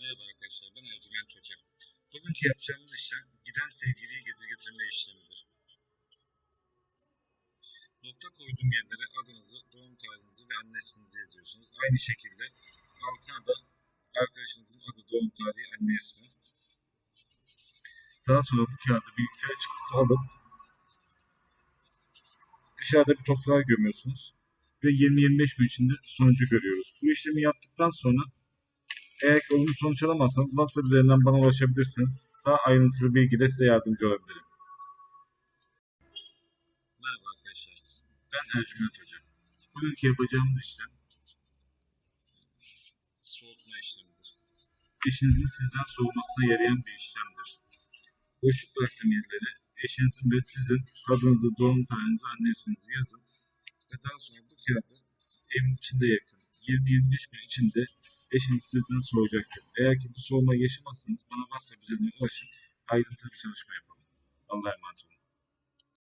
Merhaba arkadaşlar, ben Ercüment Hoca. Bugünkü yapacağımız işlem giden sevgiliyi getir getirme işlemidir. Nokta koyduğum yerlere adınızı, doğum tarihinizi ve anne isminizi yazıyorsunuz. Aynı şekilde altına da arkadaşınızın adı, doğum tarihi, anne ismi. Daha sonra bu kağıdı bilgisayar çıktısı alıp dışarıda bir toprağa gömüyorsunuz ve 20-25 gün içinde sonucu görüyoruz. Bu işlemi yaptıktan sonra eğer ki olumlu sonuç alamazsanız WhatsApp üzerinden bana ulaşabilirsiniz. Daha ayrıntılı bilgide size yardımcı olabilirim. Merhaba arkadaşlar. Ben Ercüment Hoca. Bugünkü yapacağımız işlem soğutma işlemidir. Eşinizin sizden soğumasına yarayan bir işlemdir. Boşluk bıraktığım yerlere eşinizin ve sizin adınızı, doğum tarihinizi, anne isminizi yazın. Ve daha sonra bu kağıdı evin içinde yakın. 20-25 gün içinde eşiniz sizden soğuyacaktır. Eğer ki bu soğumayı yaşamazsanız bana WhatsApp üzerinden ulaşın. Ayrıntılı bir çalışma yapalım. Allah'a emanet olun.